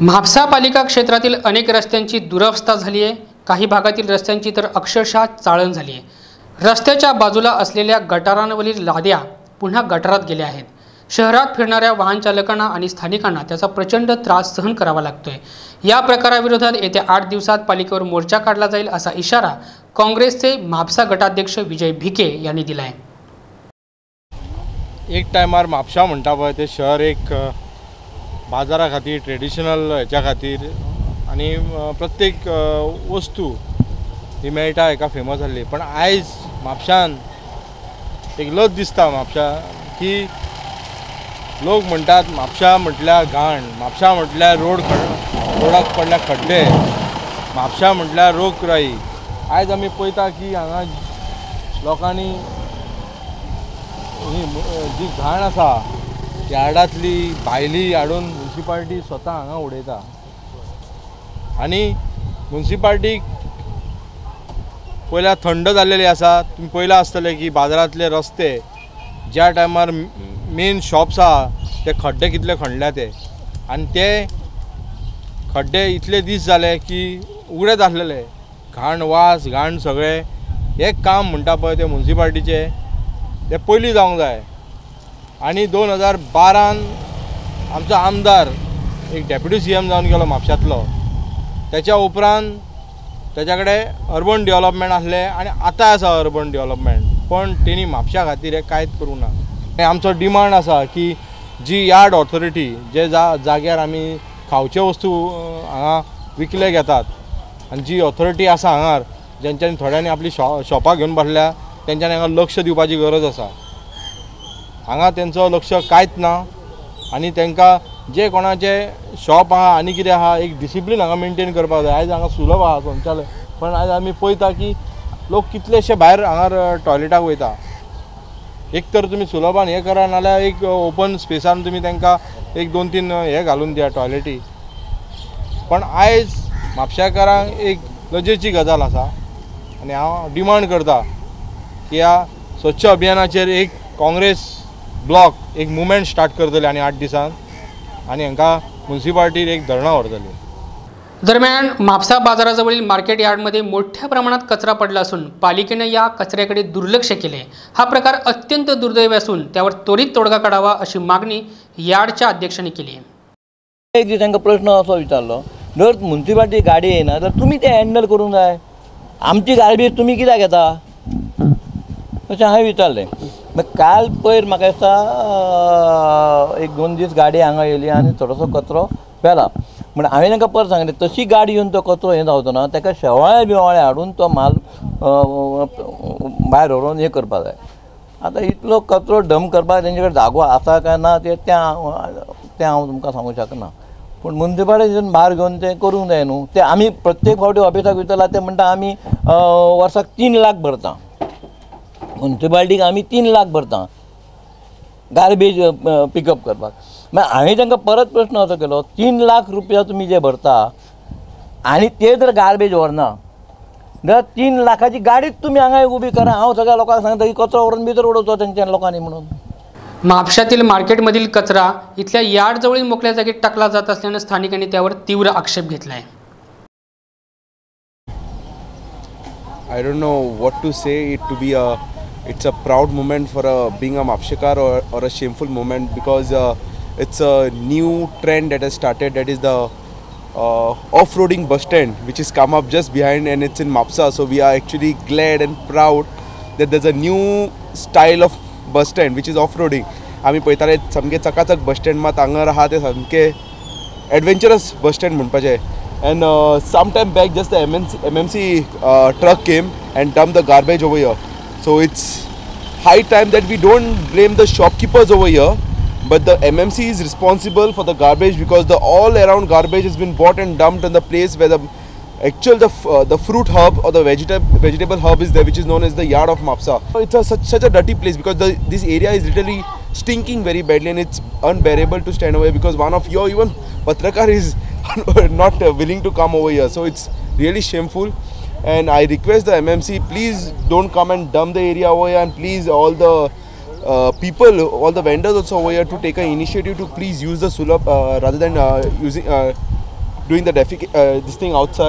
म्हापसा पालिका क्षेत्रातील अनेक रस्त्यांची दुरवस्था झाली आहे. काही भागातील रस्त्यांची तर अक्षरशः चाळण झाली आहे. रस्त्याच्या बाजूला असलेल्या गटारांवरील लाद्या पुन्हा गटारात गेल्या आहेत. शहरात फिरणाऱ्या वाहन चालकांना आणि स्थानिकांना त्याचा प्रचंड त्रास सहन करावा लागतोय. या प्रकाराविरोधात येत्या आठ दिवसात पालिकेवर मोर्चा काढला जाईल असा इशारा काँग्रेसचे म्हापसा गटाध्यक्ष विजय भिके यांनी दिला आहे एक टायमार म्हापशा म्हणटा पळय ते शहर एक बाजारा खातीर ट्रेडिशनल हेच्या खातीर आनी प्रत्येक वस्तू ही मेळटा हेका फेमस जाल्ली पण आयज म्हापशान एक लज दिसता म्हापशा की लोक म्हणटात म्हापशा म्हटल्यार घाण म्हापशा म्हटल्यार रोड खड रोडाक पडल्या खड्डे म्हापशा म्हटल्यार रोगराई आयज आमी पळयता की हांगा लोकांनी ही जी घाण आसा यार्डातली भायली हाडून म्युन्सिपाल्टी स्वता हांगा उडयता. आनी म्युन्सिपाल्टीक पयल्या थंड जाल्लेली आसा. तुमी पयलां आसतलें की बाजारांतले रस्ते ज्या टायमार मेन शॉप्स आहा ते खड्डे कितले खणल्या ते. आनी ते खड्डे इतले दीस जाले की उगडे जाल्लेले घाण वास घाण सगळें. हे काम म्हणटा पळय ते म्युन्सिपाल्टीचे ते पयलीं जावंक जाय. आनी दोन हजार बारान आमचो आमदार एक डेप्युटी सी एम जावन गेलो म्हापशांतलो. तेच्या उपरांत तेच्या कडेन अर्बन डेव्हलपमेंट आसलें आनी आतां आसा अर्बन डेव्हलपमेंट. पण तेणी म्हापशा खातीर हें कांयच करूंक ना. आमचो डिमांड आसा की जी यार्ड ऑथॉरिटी जे जा जाग्यार आमी खावच्यो वस्तू हांगा विकले घेतात आनी जी ऑथॉरिटी आसा हांगार जेंच्यांनी थोड्यांनी आपली शॉ शॉपां घेवन बसल्या तेंच्यांनी हांगा लक्ष दिवपाची गरज आसा. हांगा तेंचो लक्ष कांयच ना. आनी तांकां जे कोणाचे शॉप आहा आनी कितें आहा एक डिसिप्लीन हांगा मेंटेन करपाक जाय. आयज हांगा सुलभ आहा संचालय पण आयज आमी पळयता की लोक कितलेशे भायर हांगा टॉयलेटाक वयता. एक तर तुमी सुलभान हें करा नाल्यार एक ओपन स्पेसान तुमी तांकां एक दोन तीन हे घालून दिया टॉयलेटी पण आयज म्हापशाकारांक एक लजेची गजाल आसा. आनी हांव डिमांड करता की ह्या स्वच्छ अभियानाचेर एक काँग्रेस ब्लॉक एक मुवमेंट स्टार्ट करतले आनी आठ दिसान आनी हांकां मुन्सिपाल्टीर एक धरणां व्हरतली. दरम्यान म्हापसा बाजाराजवळील मार्केट यार्डमध्ये मोठ्या प्रमाणात कचरा पडला असून पालिकेनं या कचऱ्याकडे दुर्लक्ष केले. हा प्रकार अत्यंत दुर्दैवी असून त्यावर त्वरित तोडगा काढावा अशी मागणी यार्डच्या अध्यक्षांनी केली. एक दीस तांकां प्रश्न असो विचारलो जर मुन्सिपाल्टी गाडी येना जाल्यार तुमी ते हँडल करूंक जाय. आमची गार्बेज तुमी कित्याक घेता? अशें हांवें विचारलें मागीर काल पयर म्हाका दिसता एक दोन दीस गाडी हांगा येयली आनी थोडोसो कचरो पेला म्हण हांवें तांकां परत सांगलें तशी गाडी येवन तो कचरो हें जावचो ना ताका शेवाळे बिवाळे हाडून तो माल भायर व्हरून हें करपा जाय. आतां इतलो कचरो डम करपाक तेंचे कडेन जागो आसा काय ना तें तें हांव तें हांव तुमकां सांगूंक शकना. पूण मुन्सिपाल्टीच्यान भायर घेवन तें करूंक जाय न्हू. तें आमी प्रत्येक फावटी ऑफिसाक विचारला ते म्हणटा आमी वर्साक तीन लाख भरता. मुन्सिपाल्टीक आमी तीन लाख भरता. गार्बेज पिकअप करपाक. मागीर हांवें तांकां परत प्रश्न असो केलो तीन लाख रुपया तुमी जे भरता आनी ते जर गार्बेज व्हरना जाल्यार तीन लाखाची गाडीच तुमी हांगा उबी करा. हांव सगळ्या लोकांक सांगता की कचरो व्हरून भितर उडोवचो तेंच्या लोकांनी म्हणून. म्हापशातील मार्केटमधील कचरा इथल्या यार्डजवळील मोकळ्या जागेत टाकला जात असल्यानं स्थानिकांनी त्यावर तीव्र आक्षेप घेतला आहे I don't know what to say. It to be a, it's a proud moment for a, being a Mapshikar or, or a shameful moment because uh, it's a new trend that has started. That is the uh, off-roading bus stand, which has come up just behind, and it's in Mapsa. So we are actually glad and proud that there's a new style of bus stand, which is off-roading. आम्ही पळयताले सामके चकाचक bus stand मात हांगर आहा ते सामके adventurous bus stand म्हणपाचे and some and back just the M N C M M C truck came and dump the garbage over so it's high time that we don't blame the shopkeepers over here but the MMC is responsible for the garbage because the all around garbage has been bought and dumped in the place where the actual the, uh, the fruit hub or the vegetable vegetable hub is there which is known as the yard of Mapsa. It's a, such, such a dirty place because the, this area is literally stinking very badly and it's unbearable to stand away because one of your even Patrakar is not willing to come over here. So it's really shameful and I request the MMC please don't come and dump the area over here and please all the uh, people, all the vendors also over here to take an initiative to please use the Sulab uh, rather than uh, using uh, doing the defec- uh, this thing outside.